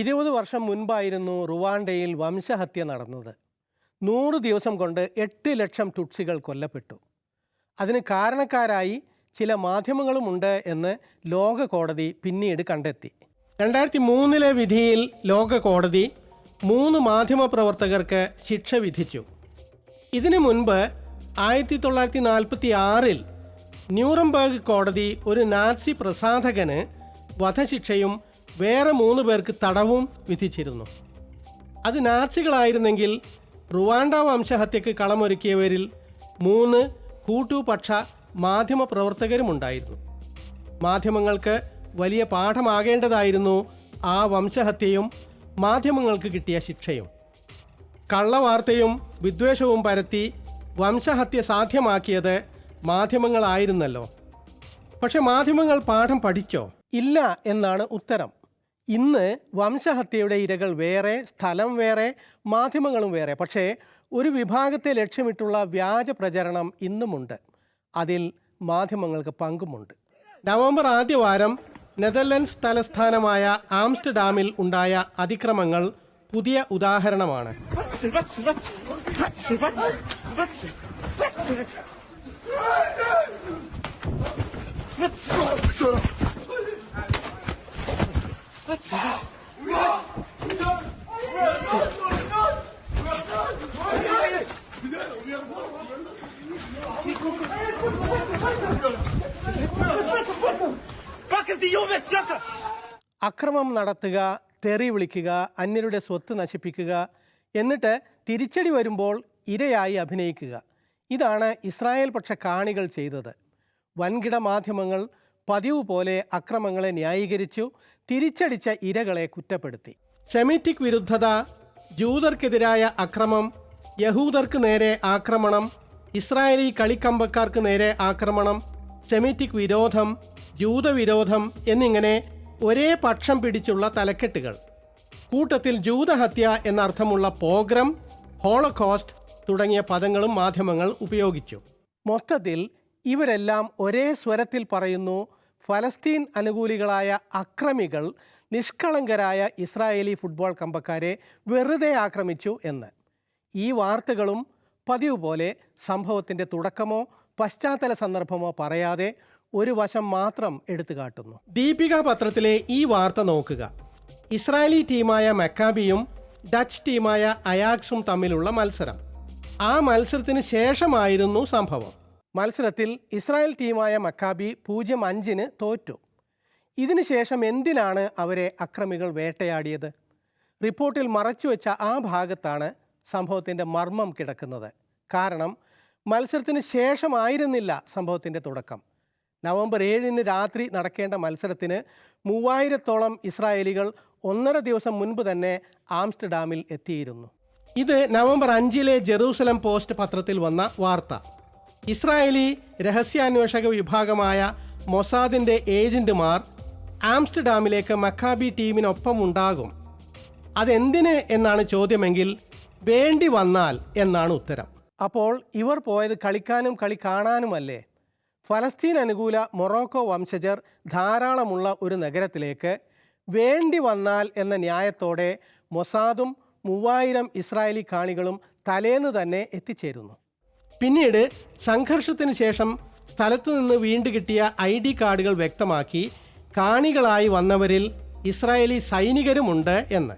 ഇരുപത് വർഷം മുൻപായിരുന്നു റുവാണ്ടയിൽ വംശഹത്യ നടന്നത്. നൂറ് ദിവസം കൊണ്ട് എട്ട് ലക്ഷം ടുട്സികൾ കൊല്ലപ്പെട്ടു. അതിന് കാരണക്കാരായി ചില മാധ്യമങ്ങളുമുണ്ട് എന്ന് ലോക കോടതി പിന്നീട് കണ്ടെത്തി. രണ്ടായിരത്തി മൂന്നിലെ വിധിയിൽ ലോക കോടതി മൂന്ന് മാധ്യമപ്രവർത്തകർക്ക് ശിക്ഷ വിധിച്ചു. ഇതിനു മുൻപ് ആയിരത്തി തൊള്ളായിരത്തി നാൽപ്പത്തി ആറിൽ ന്യൂറംബർഗ് കോടതി ഒരു നാസി പ്രസാധകന് വധശിക്ഷയും വേറെ മൂന്ന് പേർക്ക് തടവും വിധിച്ചിരുന്നു. അത് നാസികളായിരുന്നെങ്കിൽ റുവാണ്ട വംശഹത്യക്ക് കളമൊരുക്കിയവരിൽ മൂന്ന് കൂട്ടുപക്ഷ മാധ്യമ പ്രവർത്തകരുമുണ്ടായിരുന്നു. മാധ്യമങ്ങൾക്ക് വലിയ പാഠമാകേണ്ടതായിരുന്നു ആ വംശഹത്യയും മാധ്യമങ്ങൾക്ക് കിട്ടിയ ശിക്ഷയും. കള്ളവാർത്തയും വിദ്വേഷവും പരത്തി വംശഹത്യ സാധ്യമാക്കിയത് മാധ്യമങ്ങളായിരുന്നല്ലോ. പക്ഷെ മാധ്യമങ്ങൾ പാഠം പഠിച്ചോ? ഇല്ല എന്നാണ് ഉത്തരം. ഇന്ന് വംശഹത്യയുടെ ഇരകൾ വേറെ സ്ഥലം വേറെ മാധ്യമങ്ങളും വേറെ. പക്ഷേ ഒരു വിഭാഗത്തെ ലക്ഷ്യമിട്ടുള്ള വ്യാജ പ്രചരണം ഇന്നുമുണ്ട്. അതിൽ മാധ്യമങ്ങൾക്ക് പങ്കുമുണ്ട്. നവംബർ ആദ്യവാരം നെതർലൻഡ്സ് തലസ്ഥാനമായ ആംസ്റ്റർഡാമിൽ ഉണ്ടായ അതിക്രമങ്ങൾ പുതിയ ഉദാഹരണമാണ്. അക്രമം നടത്തുക തെറി വിളിക്കുക അന്യരുടെ സ്വത്ത് നശിപ്പിക്കുക എന്നിട്ട് തിരിച്ചടി വരുമ്പോൾ ഇരയായി അഭിനയിക്കുക. ഇതാണ് ഇസ്രായേൽ പക്ഷ കാണികൾ ചെയ്തത്. വൻകിട മാധ്യമങ്ങൾ പതിവ് പോലെ അക്രമങ്ങളെ ന്യായീകരിച്ചു തിരിച്ചടിച്ച ഇരകളെ കുറ്റപ്പെടുത്തി. സെമിറ്റിക് വിരുദ്ധത ജൂതർക്കെതിരായ അക്രമം യഹൂദർക്ക് നേരെ ആക്രമണം ഇസ്രായേലി കളിക്കമ്പക്കാർക്ക് നേരെ ആക്രമണം സെമിറ്റിക് വിരോധം ജൂതവിരോധം എന്നിങ്ങനെ ഒരേ പക്ഷം പിടിച്ചുള്ള തലക്കെട്ടുകൾ. കൂട്ടത്തിൽ ജൂതഹത്യ എന്നർത്ഥമുള്ള പോഗ്രം ഹോളോകോസ്റ്റ് തുടങ്ങിയ പദങ്ങളും മാധ്യമങ്ങൾ ഉപയോഗിച്ചു. മൊത്തത്തിൽ ഇവരെല്ലാം ഒരേ സ്വരത്തിൽ പറയുന്നു ഫലസ്തീൻ അനുകൂലികളായ അക്രമികൾ നിഷ്കളങ്കരായ ഇസ്രായേലി ഫുട്ബോൾ കമ്പക്കാരെ വെറുതെ ആക്രമിച്ചു എന്ന്. ഈ വാർത്തകളും പതിവ് പോലെ സംഭവത്തിന്റെ തുടക്കമോ പശ്ചാത്തല സന്ദർഭമോ പറയാതെ ഒരു വശം മാത്രം എടുത്തു കാട്ടുന്നു. ദീപിക പത്രത്തിലെ ഈ വാർത്ത നോക്കുക. ഇസ്രായേലി ടീമായ മെക്കാബിയും ഡച്ച് ടീമായ അയാക്സും തമ്മിലുള്ള മത്സരം. ആ മത്സരത്തിന് ശേഷമായിരുന്നു സംഭവം. മത്സരത്തിൽ ഇസ്രായേൽ ടീമായ മക്കാബി പൂജ്യം അഞ്ചിന് തോറ്റു. ഇതിനുശേഷം എന്തിനാണ് അവരെ അക്രമികൾ വേട്ടയാടിയത്? റിപ്പോർട്ടിൽ മറച്ചുവെച്ച ആ ഭാഗത്താണ് സംഭവത്തിന്റെ മർമ്മം കിടക്കുന്നത്. കാരണം മത്സരത്തിന് ശേഷമായിരുന്നില്ല സംഭവത്തിന്റെ തുടക്കം. നവംബർ ഏഴിന് രാത്രി നടക്കേണ്ട മത്സരത്തിന് മൂവായിരത്തോളം ഇസ്രായേലികൾ ഒന്നര ദിവസം മുൻപ് തന്നെ ആംസ്റ്റർഡാമിൽ എത്തിയിരുന്നു. ഇത് നവംബർ അഞ്ചിലെ ജെറൂസലം പോസ്റ്റ് പത്രത്തിൽ വന്ന വാർത്ത. ഇസ്രായേലി രഹസ്യാന്വേഷക വിഭാഗമായ മൊസാദിന്റെ ഏജന്റുമാർ ആംസ്റ്റർഡാമിലേക്ക് മക്കാബി ടീമിനൊപ്പം ഉണ്ടാകും അതെന്തിന് എന്നാണ് ചോദ്യമെങ്കിൽ വേണ്ടി വന്നാൽ എന്നാണ് ഉത്തരം. അപ്പോൾ ഇവർ പോയത് കളിക്കാനും കളി കാണാനുമല്ലേ? ഫലസ്തീൻ അനുകൂല മൊറോക്കോ വംശജർ ധാരാളമുള്ള ഒരു നഗരത്തിലേക്ക് വേണ്ടി വന്നാൽ എന്ന ന്യായത്തോടെ മൊസാദും മൂവായിരം ഇസ്രായേലി കാണികളും തലേന്ന് തന്നെ എത്തിച്ചേരുന്നു. പിന്നീട് സംഘർഷത്തിന് ശേഷം സ്ഥലത്തു നിന്ന് വീണ്ടു കിട്ടിയ ഐ ഡി കാർഡുകൾ വ്യക്തമാക്കി കാണികളായി വന്നവരിൽ ഇസ്രായേലി സൈനികരുമുണ്ട് എന്ന്.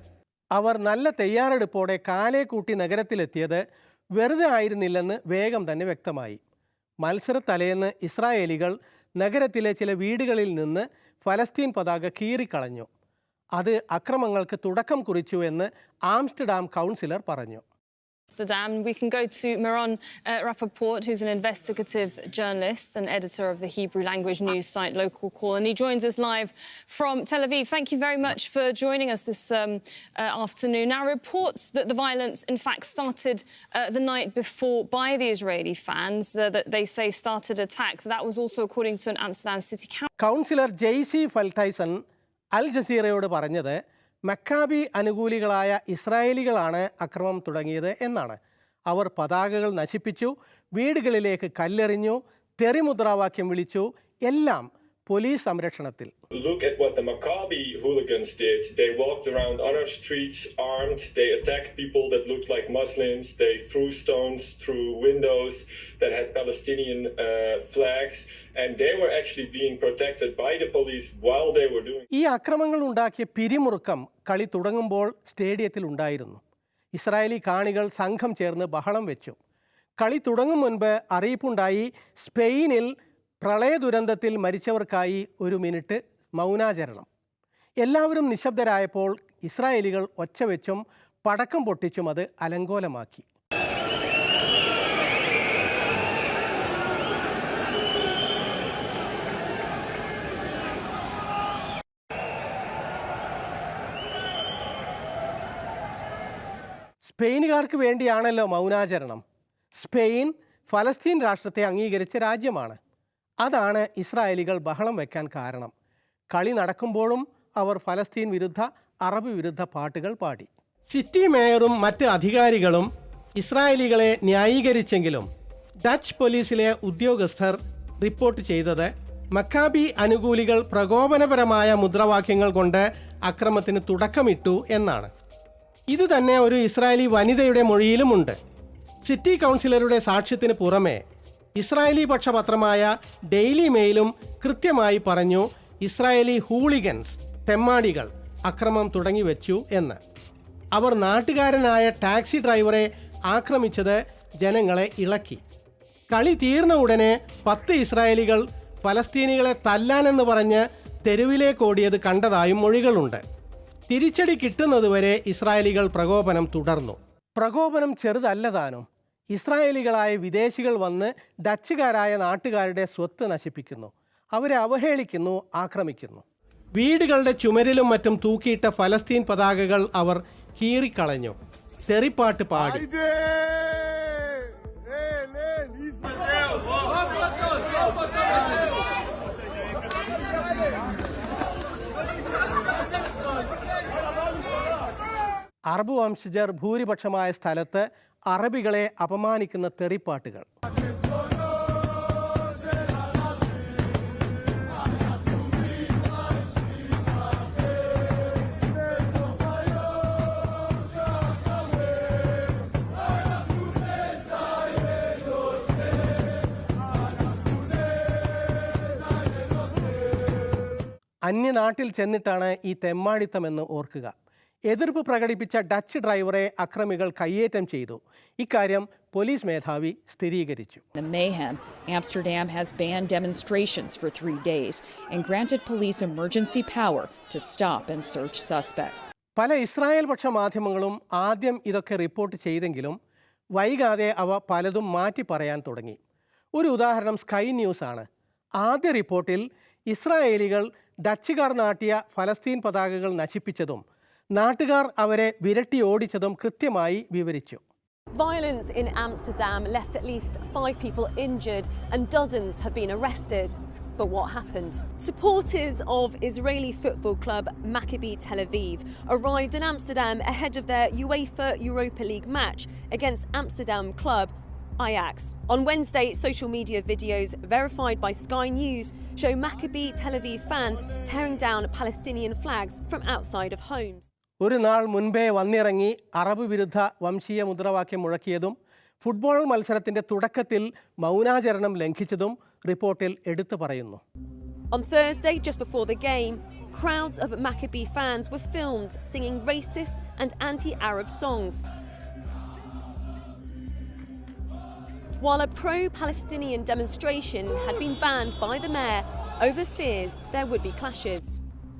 അവർ നല്ല തയ്യാറെടുപ്പോടെ കാലേ കൂട്ടി നഗരത്തിലെത്തിയത് വെറുതെ ആയിരുന്നില്ലെന്ന് വേഗം തന്നെ വ്യക്തമായി. മത്സരത്തലേന്ന് ഇസ്രായേലികൾ നഗരത്തിലെ ചില വീടുകളിൽ നിന്ന് ഫലസ്തീൻ പതാക കീറിക്കളഞ്ഞു. അത് അക്രമങ്ങൾക്ക് തുടക്കം കുറിച്ചു എന്ന് ആംസ്റ്റർഡാം കൗൺസിലർ പറഞ്ഞു. Amsterdam. We can go to Miron uh, Rappaport, who's an investigative journalist and editor of the Hebrew language news site Local Call, and he joins us live from Tel Aviv. Thank you very much for joining us this um, uh, afternoon. Now, reports that the violence, in fact, started uh, the night before by the Israeli fans uh, that they say started attack. That was also according to an Amsterdam city council. Councillor Jaicy ഫൽട്ടൈസൺ അൽ ജസീറയോട് പറഞ്ഞത് Maccabi അനുകൂലികളായ ഇസ്രായേലികളാണ് അക്രമം തുടങ്ങിയത് എന്നാണ്. അവർ പതാകകൾ നശിപ്പിച്ചു വീടുകളിലേക്ക് കല്ലെറിഞ്ഞു തെറിമുദ്രാവാക്യം വിളിച്ചു എല്ലാം പോലീസ് സംരക്ഷണത്തിൽ. ഈ അക്രമങ്ങൾ ഉണ്ടാക്കിയ പിരിമുറുക്കം കളി തുടങ്ങുമ്പോൾ സ്റ്റേഡിയത്തിൽ ഉണ്ടായിരുന്നു. ഇസ്രായേലി കാണികൾ സംഘം ചേർന്ന് ബഹളം വെച്ചു. കളി തുടങ്ങും മുൻപ് അറിയിപ്പുണ്ടായി സ്പെയിനിൽ പ്രളയ ദുരന്തത്തിൽ മരിച്ചവർക്കായി ഒരു മിനിറ്റ് മൗനാചരണം. എല്ലാവരും നിശബ്ദരായപ്പോൾ ഇസ്രായേലികൾ ഒച്ച വെച്ചും പടക്കം പൊട്ടിച്ചും അത് അലങ്കോലമാക്കി. സ്പെയിനുകാർക്ക് വേണ്ടിയാണല്ലോ മൗനാചരണം. സ്പെയിൻ ഫലസ്തീൻ രാഷ്ട്രത്തെ അംഗീകരിച്ച രാജ്യമാണ്. അതാണ് ഇസ്രായേലികൾ ബഹളം വയ്ക്കാൻ കാരണം. കളി നടക്കുമ്പോഴും അവർ ഫലസ്തീൻ വിരുദ്ധ അറബ് വിരുദ്ധ പാട്ടുകൾ പാടി. സിറ്റി മേയറും മറ്റ് അധികാരികളും ഇസ്രായേലികളെ ന്യായീകരിച്ചെങ്കിലും ഡച്ച് പോലീസിലെ ഉദ്യോഗസ്ഥർ റിപ്പോർട്ട് ചെയ്തത് മക്കാബി അനുകൂലികൾ പ്രകോപനപരമായ മുദ്രാവാക്യങ്ങൾ കൊണ്ട് അക്രമത്തിന് തുടക്കമിട്ടു എന്നാണ്. ഇത് തന്നെ ഒരു ഇസ്രായേലി വനിതയുടെ മൊഴിയിലുമുണ്ട്. സിറ്റി കൗൺസിലറുടെ സാക്ഷ്യത്തിന് പുറമെ ഇസ്രായേലി പക്ഷപത്രമായ ഡെയിലി മെയിലും കൃത്യമായി പറഞ്ഞു ഇസ്രായേലി ഹൂളിഗൻസ് തെമ്മാടികൾ അക്രമം തുടങ്ങിവെച്ചു എന്ന്. അവർ നാട്ടുകാരനായ ടാക്സി ഡ്രൈവറെ ആക്രമിച്ചത് ജനങ്ങളെ ഇളക്കി. കളി തീർന്ന ഉടനെ പത്ത് ഇസ്രായേലികൾ ഫലസ്തീനികളെ തല്ലാനെന്ന് പറഞ്ഞ് തെരുവിലേക്ക് ഓടിയത് കണ്ടതായും മൊഴികളുണ്ട്. തിരിച്ചടി കിട്ടുന്നതുവരെ ഇസ്രായേലികൾ പ്രകോപനം തുടർന്നു. പ്രകോപനം ചെറുതല്ല താനും. ഇസ്രായേലികളായ വിദേശികൾ വന്ന് ഡച്ചുകാരായ നാട്ടുകാരുടെ സ്വത്ത് നശിപ്പിക്കുന്നു. അവരെ അവഹേളിക്കുന്നു ആക്രമിക്കുന്നു. വീടുകളുടെ ചുമരിലും മറ്റും തൂക്കിയിട്ട ഫലസ്തീൻ പതാകകൾ അവർ കീറിക്കളഞ്ഞു. തെറിപ്പാട്ട് പാടി. അറബ് വംശജർ ഭൂരിപക്ഷമായ സ്ഥലത്ത് അറബികളെ അപമാനിക്കുന്ന തെറിപ്പാട്ടുകൾ. അന്യനാട്ടിൽ ചെന്നിട്ടാണ് ഈ തെമ്മാടിത്തമെന്ന് ഓർക്കുക. എതിർപ്പ് പ്രകടിപ്പിച്ച ഡച്ച് ഡ്രൈവറെ അക്രമികൾ കയ്യേറ്റം ചെയ്തു. ഇക്കാര്യം പോലീസ് മേധാവി സ്ഥിരീകരിച്ചു. The mayhem, Amsterdam has banned demonstrations for three days and granted police emergency power to stop and search suspects. പല ഇസ്രായേൽ പക്ഷ മാധ്യമങ്ങളും ആദ്യം ഇതൊക്കെ റിപ്പോർട്ട് ചെയ്തെങ്കിലും വൈകാതെ അവ പലതും മാറ്റി പറയാൻ തുടങ്ങി. ഒരു ഉദാഹരണം സ്കൈ ന്യൂസ് ആണ്. ആദ്യ റിപ്പോർട്ടിൽ ഇസ്രായേലികൾ ഡച്ചുകാർ നാട്ടിയ ഫലസ്തീൻ പതാകകൾ നശിപ്പിച്ചതും നാട്ടുകാർ അവരെ വിരട്ടി ഓടിച്ചതും കൃത്യമായി വിവരിച്ചു Violence in Amsterdam left at least five people injured and dozens have been arrested. But what happened? Supporters of Israeli football club Maccabi Tel Aviv arrived in Amsterdam ahead of their UEFA Europa League match against Amsterdam club Ajax. On Wednesday, social media videos verified by Sky News show Maccabi Tel Aviv fans tearing down Palestinian flags from outside of homes. ഒരു നാൾ മുൻപേ വന്നിറങ്ങി Arab വിരുദ്ധ വംശീയ മുദ്രാവാക്യം മുഴക്കിയതും football മത്സരത്തിന്റെ തുടക്കത്തിൽ മൗനാചരണം ലംഘിച്ചതും റിപ്പോർട്ടിൽ എടുത്തു പറയുന്നു On Thursday, just before the game, crowds of Maccabi fans were filmed singing racist and anti Arab songs. While a pro Palestinian demonstration had been banned by the mayor over fears there would be clashes.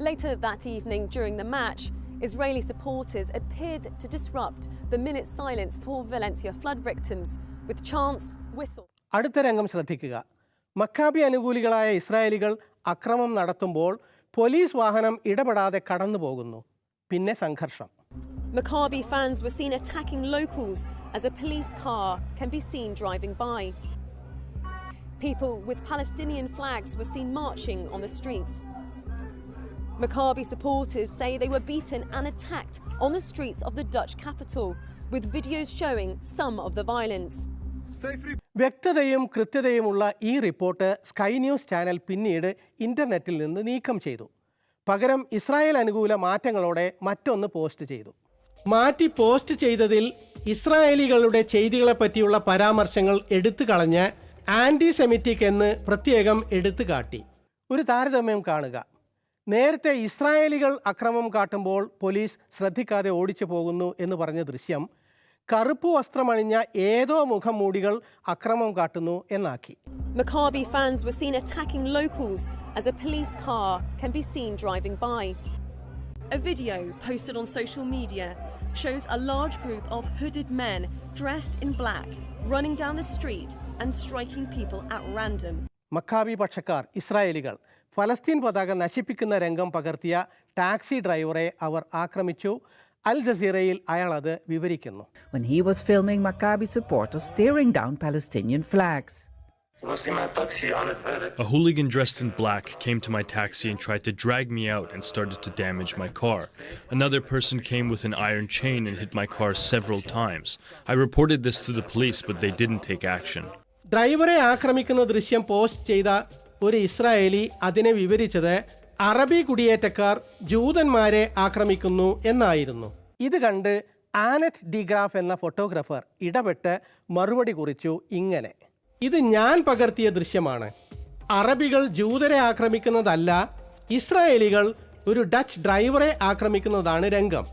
Later that evening, during the match, Israeli supporters appeared to disrupt the minute silence for Valencia flood victims with chants, whistles. അടുത്ത രംഗം ശ്രദ്ധിക്കുക Maccabee അനുകൂലികളായ ഇസ്രായേലികൾ അക്രമം നടത്തുമ്പോൾ police വാഹനം ഇടപെടാതെ കടന്നു പോകുന്നു പിന്നെ സംഘർഷം Maccabi fans were seen attacking locals as a police car can be seen driving by. People with Palestinian flags were seen marching on the streets. Maccabi supporters say they were beaten and attacked on the streets of the Dutch capital, with videos showing some of the violence. വ്യക്തതയും കൃത്യതയുമുള്ള ഈ report sky news channel പിന്നീട് ഇന്റർനെറ്റിൽ നിന്ന് നീക്കം ചെയ്തു. പകരം Israel അനുകൂല മാറ്റങ്ങളോടെ മറ്റൊന്ന് post ചെയ്തു. മാറ്റി പോസ്റ്റ് ചെയ്തതിൽ ഇസ്രായേലികളുടെ ചെയ്തികളെ പറ്റിയുള്ള പരാമർശങ്ങൾ എടുത്തു കളഞ്ഞ് ആന്റി സെമിറ്റിക് എന്ന് പ്രത്യേകം എടുത്തു കാട്ടി ഒരു താരതമ്യം കാണുക. നേരത്തെ ഇസ്രായേലികൾ അക്രമം കാട്ടുമ്പോൾ പോലീസ് ശ്രദ്ധിക്കാതെ ഓടിച്ചു പോകുന്നു എന്ന് പറഞ്ഞ ദൃശ്യം കറുപ്പ് വസ്ത്രമണിഞ്ഞ ഏതോ മുഖം മൂടികൾ അക്രമം കാട്ടുന്നു എന്നാക്കി Maccabi fans were seen attacking locals as a police car can be seen driving by. A video posted on social media shows a large group of hooded men dressed in black running down the street and striking people at random. Maccabi പക്ഷക്കാർ ഇസ്രായേലികൾ ഫലസ്തീൻ പതാക നശിപ്പിക്കുന്ന രംഗം പകർത്തിയ taxi ഡ്രൈവറെ അവർ ആക്രമിച്ചു അൽ ജസീറയിൽ അയാൾ അത് വിവരിക്കുന്നു when he was filming Maccabi supporters tearing down Palestinian flags. A hooligan dressed in black came to my taxi and tried to drag me out and started to damage my car. Another person came with an iron chain and hit my car several times. I reported this to the police, but they didn't take action. ഡ്രൈവറെ ആക്രമിക്കുന്ന ദൃശ്യം post ചെയ്ത ഒരു Israeli അതിനെ വിവരിച്ചത് അറബി കുടിയേറ്റക്കാർ ജൂതന്മാരെ ആക്രമിക്കുന്നു എന്നായിരുന്നു. ഇത് കണ്ട് ആനറ്റ് ഡിഗ്രാഫ് എന്ന ഫോട്ടോഗ്രാഫർ ഇടപെട്ട് മറുപടി കുറിച്ചു ഇങ്ങനെ. ഇത് ഞാൻ പകർത്തിയ ദൃശ്യമാണ്. അറബികൾ ജൂതരെ ആക്രമിക്കുന്നതല്ല ഇസ്രായേലികൾ ഒരു ഡച്ച് ഡ്രൈവറെ ആക്രമിക്കുന്നതാണ് രംഗം.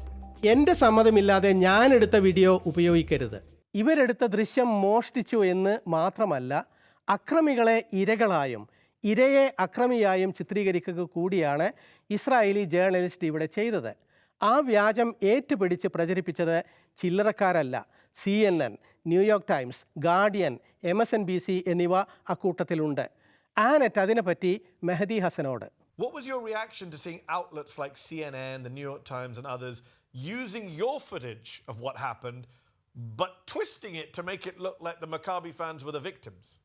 എന്റെ സമ്മതമില്ലാതെ ഞാൻ എടുത്ത വീഡിയോ ഉപയോഗിക്കരുത്. ഇവരെടുത്ത ദൃശ്യം മോഷ്ടിച്ചു എന്ന് മാത്രമല്ല അക്രമികളെ ഇരകളായും ഇരയെ അക്രമിയായും ചിത്രീകരിക്കുക കൂടിയാണ് ഇസ്രായേലി ജേർണലിസ്റ്റ് ഇവിടെ ചെയ്തത്. ആ വ്യാജം ഏറ്റുപിടിച്ച് പ്രചരിപ്പിച്ചത് ചില്ലറക്കാരല്ല C N N New York Times Guardian M S N B C എന്നിവ അക്കൂട്ടത്തിലുണ്ട്. ആനറ്റ് അതിനെപ്പറ്റി Mehdi ഹസനോട്. What was your reaction to seeing but twisting it to make it look like the Maccabi fans were the victims?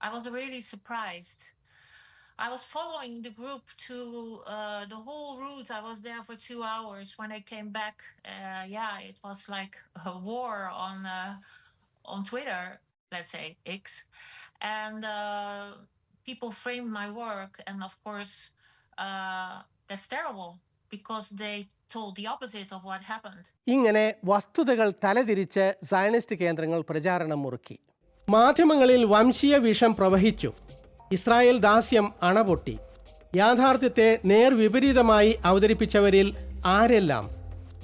I was really surprised. I was following the group to uh, the whole route. I was there for two hours. When I came back, uh, yeah, it was like a war on uh, on Twitter, let's say X, and uh, people framed my work, and of course, uh, that's terrible ഇങ്ങനെ വസ്തുതകൾ തലതിരിച്ച് Zionist കേന്ദ്രങ്ങൾ പ്രചാരണം മുറുക്കി. മാധ്യമങ്ങളിൽ വംശീയ വിഷം പ്രവഹിച്ചു. Israel ദാസ്യം അണപൊട്ടി. യാഥാർത്ഥ്യത്തെ നേർവിപരീതമായി അവതരിപ്പിച്ചവരിൽ ആരെല്ലാം?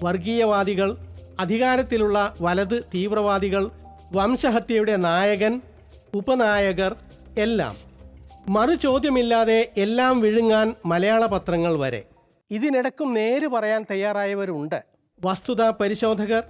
വർഗീയവാദികൾ അധികാരത്തിലുള്ള വലത് തീവ്രവാദികൾ വംശഹത്യയുടെ നായകൻ ഉപനായകർ എല്ലാം. മറുചോദ്യമില്ലാതെ എല്ലാം വിഴുങ്ങാൻ മലയാള പത്രങ്ങൾ വരെ. ഇതിനിടക്കും നേര് പറയാൻ തയ്യാറായവരുണ്ട് വസ്തുതാ പരിശോധകർ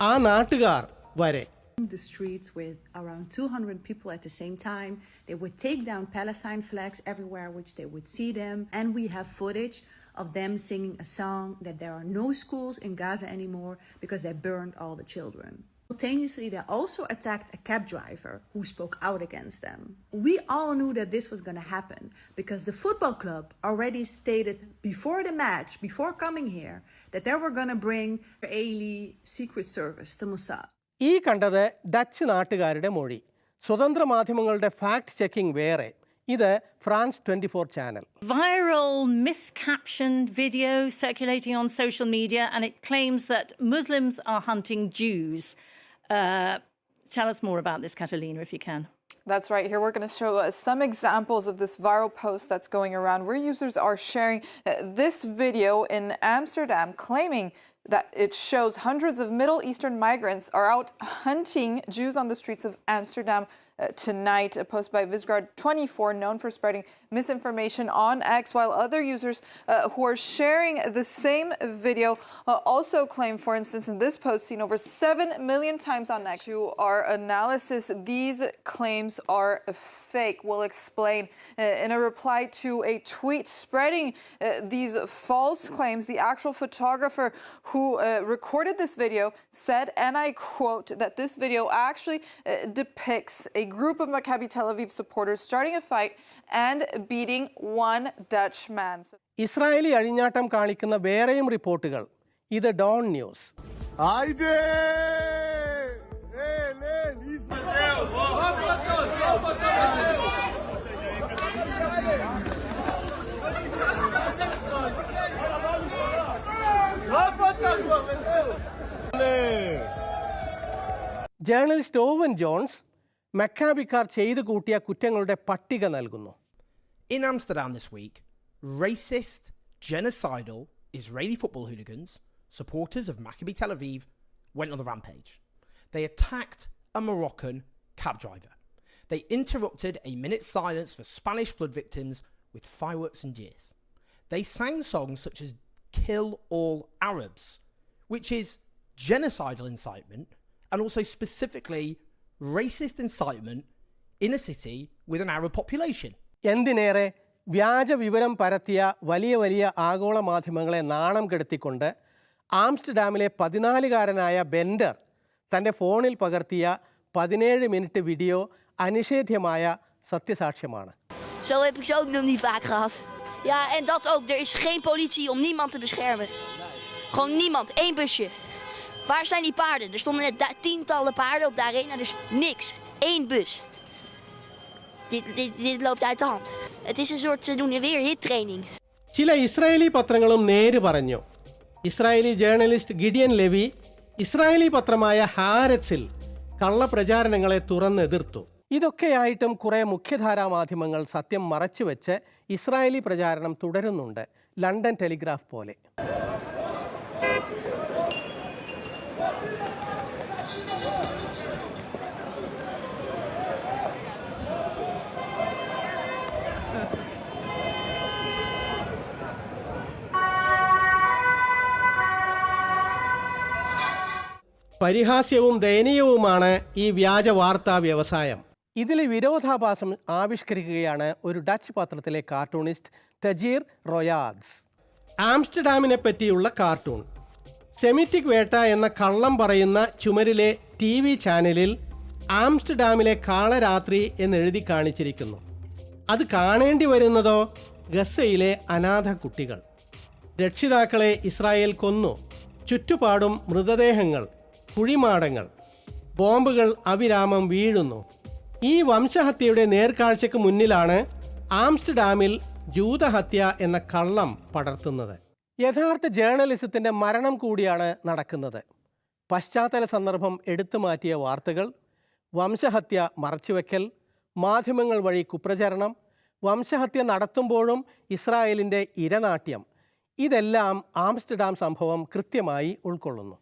ആ നാട്ടുകാർ വരെ the streets with around 200 people at the same time. They would take down Palestine flags everywhere, which they would see them. And we have footage of them singing a song that there are no schools in Gaza anymore because they burned all the children. Simultaneously, they also attacked a cab driver who spoke out against them. We all knew that this was going to happen because the football club already stated before the match, before coming here, that they were going to bring Israeli Secret Service, the Mossad. ഈ കണ്ടത് Dutch നാട്ടുകാരുടെ മൊഴി സ്വതന്ത്ര മാധ്യമങ്ങളുടെ fact checking വേറെ ഇത് France twenty four channel viral miscaptioned video circulating on social media, and it claims that Muslims are hunting Jews. Tell us more about this, Catalina, if you can. That's right. Here we're going to show uh, some examples of this viral post that's going around where users are sharing uh, this video in Amsterdam claiming that it shows hundreds of Middle Eastern migrants are out hunting Jews on the streets of Amsterdam uh, tonight. A post by Visgard24, known for spreading misinformation on X, while other users uh, who are sharing the same video uh, also claim, for instance, in this post seen over 7 million times on X. To our analysis, these claims are fake. We'll explain. Uh, in a reply to a tweet spreading uh, these false claims, the actual photographer who uh, recorded this video said, and I quote, that this video actually uh, depicts a group of Maccabi Tel Aviv supporters starting a fight and beating one Dutch man. So Israeli അഴിഞ്ഞാട്ടം കാണിക്കുന്ന വേറെയും റിപ്പോർട്ടുകൾ. ഇത് Dawn news. Journalist Owen Jones മെക്കാബിക്കാർ ചെയ്തു കൂട്ടിയ കുറ്റങ്ങളുടെ പട്ടിക നൽകുന്നു. In Amsterdam this week, racist, genocidal Israeli football hooligans, supporters of Maccabi Tel Aviv, went on the rampage. They attacked a Moroccan cab driver. They interrupted a minute's silence for Spanish flood victims with fireworks and jeers. They sang songs such as Kill All Arabs, which is genocidal incitement and also specifically racist incitement in a city with an Arab population. എന്തിനേറെ വ്യാജ വിവരം പരത്തിയ വലിയ വലിയ ആഗോള മാധ്യമങ്ങളെ നാണം കെടുത്തിക്കൊണ്ട് ആംസ്റ്റർഡാമിലെ പതിനാലുകാരനായ ബെൻഡർ തന്റെ ഫോണിൽ പകർത്തിയ പതിനേഴ് മിനിറ്റ് വീഡിയോ അനിഷേധ്യമായ സത്യസാക്ഷ്യമാണ്. Dit, dit, dit loopt uit de hand. Het is een soort, ze doen weer hittraining. ചില ഇസ്രായേലി പത്രങ്ങളും നേര് പറഞ്ഞു Israeli journalist Gideon Levy Israeli പത്രമായ ഹാരറ്റ്സിൽ കള്ളപ്രചാരണങ്ങളെ തുറന്നെതിർത്തു ഇതൊക്കെയായിട്ടും കുറേ മുഖ്യധാരാ മാധ്യമങ്ങൾ സത്യം മറച്ചുവെച്ച് ഇസ്രായേലി പ്രചാരണം തുടരുന്നുണ്ട് ലണ്ടൻ ടെലിഗ്രാഫ് പോലെ പരിഹാസ്യവും ദയനീയവുമാണ് ഈ വ്യാജ വാർത്താ വ്യവസായം. ഇതിലെ വിരോധാഭാസം ആവിഷ്കരിക്കുകയാണ് ഒരു ഡച്ച് പത്രത്തിലെ കാർട്ടൂണിസ്റ്റ് തജീർ റൊയാദ്സ് ആംസ്റ്റർഡാമിനെ പറ്റിയുള്ള കാർട്ടൂൺ. സെമിറ്റിക് വേട്ട എന്ന കള്ളം പറയുന്ന ചുമരിലെ ടി വി ചാനലിൽ ആംസ്റ്റർഡാമിലെ കാളരാത്രി എന്നെഴുതി കാണിച്ചിരിക്കുന്നു. അത് കാണേണ്ടി വരുന്നതോ? ഗസയിലെ അനാഥ കുട്ടികൾ. രക്ഷിതാക്കളെ ഇസ്രായേൽ കൊന്നു. ചുറ്റുപാടും മൃതദേഹങ്ങൾ. കുഴിമാടങ്ങൾ ബോംബുകൾ അവിരാമം വീഴുന്നു. ഈ വംശഹത്യയുടെ നേർക്കാഴ്ചയ്ക്ക് മുന്നിലാണ് ആംസ്റ്റർഡാമിൽ ജൂതഹത്യ എന്ന കള്ളം പടർത്തുന്നത്. യഥാർത്ഥ ജേർണലിസത്തിന്റെ മരണം കൂടിയാണ് നടക്കുന്നത്. പശ്ചാത്തല സന്ദർഭം എടുത്തു മാറ്റിയ വാർത്തകൾ വംശഹത്യ മറച്ചുവെക്കൽ മാധ്യമങ്ങൾ വഴി കുപ്രചരണം വംശഹത്യ നടത്തുമ്പോഴും ഇസ്രായേലിന്റെ ഇരനാട്യം ഇതെല്ലാം ആംസ്റ്റർഡാം സംഭവം കൃത്യമായി ഉൾക്കൊള്ളുന്നു.